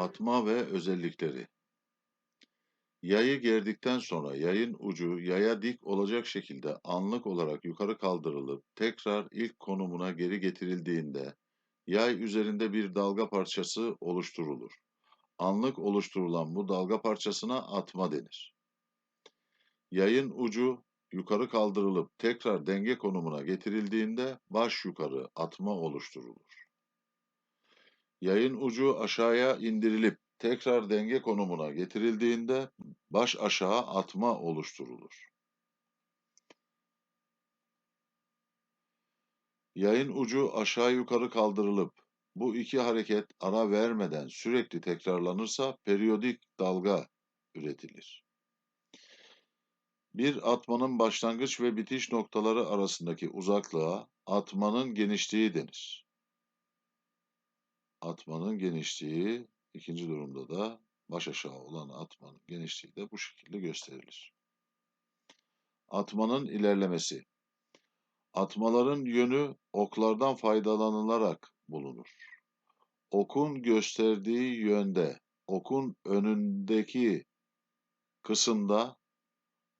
Atma ve özellikleri. Yayı gerdikten sonra yayın ucu yaya dik olacak şekilde anlık olarak yukarı kaldırılıp tekrar ilk konumuna geri getirildiğinde yay üzerinde bir dalga parçası oluşturulur. Anlık oluşturulan bu dalga parçasına atma denir. Yayın ucu yukarı kaldırılıp tekrar denge konumuna getirildiğinde baş yukarı atma oluşturulur. Yayın ucu aşağıya indirilip tekrar denge konumuna getirildiğinde baş aşağı atma oluşturulur. Yayın ucu aşağı yukarı kaldırılıp bu iki hareket ara vermeden sürekli tekrarlanırsa periyodik dalga üretilir. Bir atmanın başlangıç ve bitiş noktaları arasındaki uzaklığa atmanın genişliği denir. Atmanın genişliği ikinci durumda da baş aşağı olan atmanın genişliği de bu şekilde gösterilir. Atmanın ilerlemesi. Atmaların yönü oklardan faydalanılarak bulunur. Okun gösterdiği yönde, okun önündeki kısımda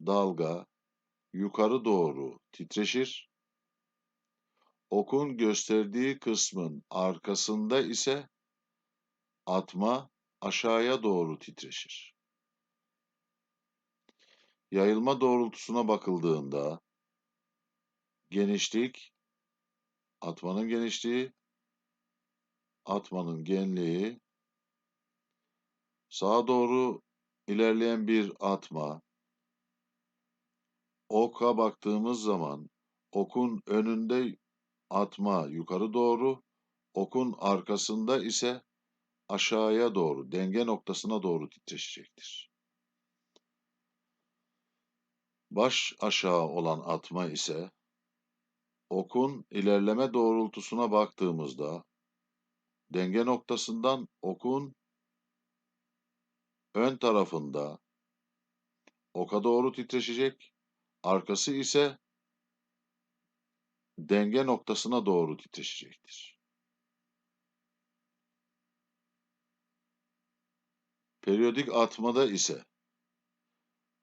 dalga yukarı doğru titreşir. Okun gösterdiği kısmın arkasında ise atma aşağıya doğru titreşir. Yayılma doğrultusuna bakıldığında genişlik, atmanın genişliği, atmanın genliği, sağa doğru ilerleyen bir atma, oka baktığımız zaman okun önünde atma yukarı doğru, okun arkasında ise aşağıya doğru, denge noktasına doğru titreşecektir. Baş aşağı olan atma ise okun ilerleme doğrultusuna baktığımızda denge noktasından okun ön tarafında oka doğru titreşecek, arkası ise denge noktasına doğru titreşecektir. Periyodik atmada ise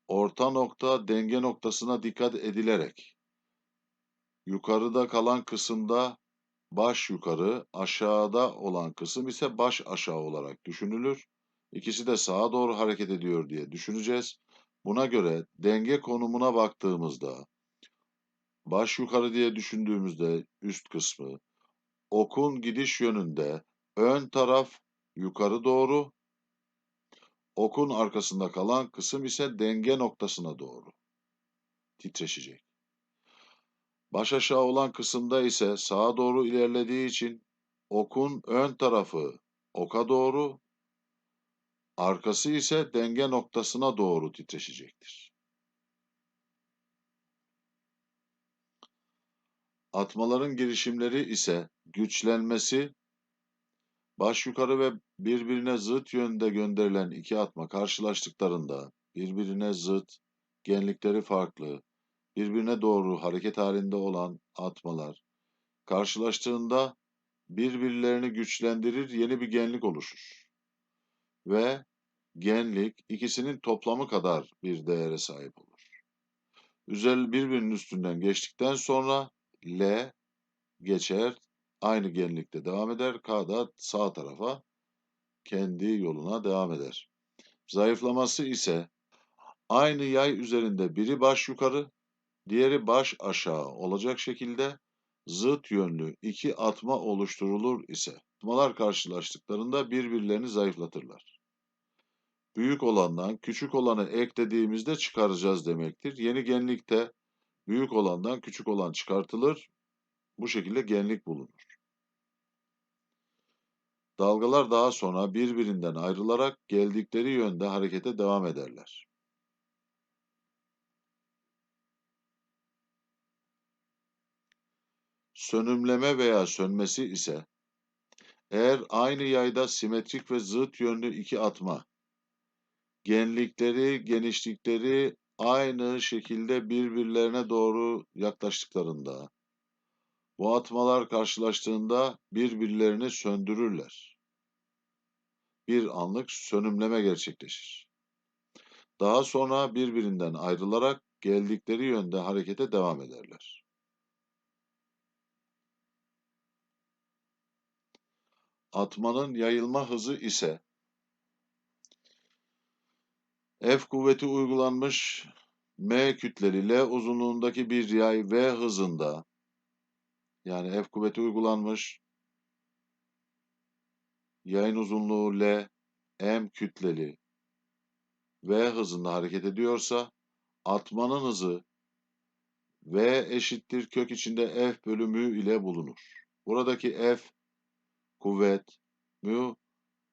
orta nokta denge noktasına dikkat edilerek yukarıda kalan kısımda baş yukarı, aşağıda olan kısım ise baş aşağı olarak düşünülür. İkisi de sağa doğru hareket ediyor diye düşüneceğiz. Buna göre denge konumuna baktığımızda baş yukarı diye düşündüğümüzde üst kısmı okun gidiş yönünde ön taraf yukarı doğru okun arkasında kalan kısım ise denge noktasına doğru titreşecek. Baş aşağı olan kısımda ise sağa doğru ilerlediği için okun ön tarafı oka doğru, arkası ise denge noktasına doğru titreşecektir. Atmaların girişimleri ise güçlenmesi, baş yukarı ve birbirine zıt yönde gönderilen iki atma karşılaştıklarında birbirine zıt, genlikleri farklı, birbirine doğru hareket halinde olan atmalar karşılaştığında birbirlerini güçlendirir, yeni bir genlik oluşur. Ve genlik ikisinin toplamı kadar bir değere sahip olur. Üzel birbirinin üstünden geçtikten sonra L geçer, aynı genlikte devam eder. K da sağ tarafa kendi yoluna devam eder. Zayıflaması ise aynı yay üzerinde biri baş yukarı, diğeri baş aşağı olacak şekilde zıt yönlü iki atma oluşturulur ise atmalar karşılaştıklarında birbirlerini zayıflatırlar. Büyük olandan küçük olanı eklediğimizde çıkaracağız demektir. Yeni genlikte büyük olandan küçük olan çıkartılır. Bu şekilde genlik bulunur. Dalgalar daha sonra birbirinden ayrılarak geldikleri yönde harekete devam ederler. Sönümleme veya sönmesi ise eğer aynı yayda simetrik ve zıt yönlü iki atma genlikleri, genişlikleri aynı şekilde birbirlerine doğru yaklaştıklarında bu atmalar karşılaştığında birbirlerini söndürürler. bir anlık sönümleme gerçekleşir. Daha sonra birbirinden ayrılarak geldikleri yönde harekete devam ederler. Atmanın yayılma hızı ise F kuvveti uygulanmış M kütleli L uzunluğundaki bir yay V hızında yani F kuvveti uygulanmış yayın uzunluğu L M kütleli V hızında hareket ediyorsa atmanın hızı V eşittir kök içinde F bölü mü ile bulunur. Buradaki F kuvvet, mü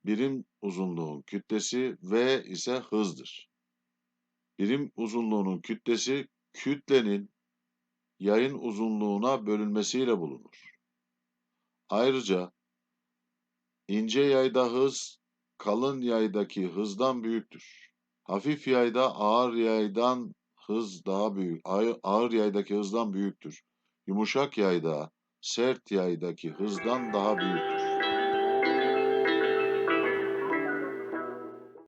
birim uzunluğun kütlesi, V ise hızdır. Birim uzunluğunun kütlesi kütlenin yayın uzunluğuna bölünmesiyle bulunur. Ayrıca ince yayda hız kalın yaydaki hızdan büyüktür. Hafif yayda ağır yaydan hız daha büyük, ağır yaydaki hızdan büyüktür. Yumuşak yayda sert yaydaki hızdan daha büyüktür.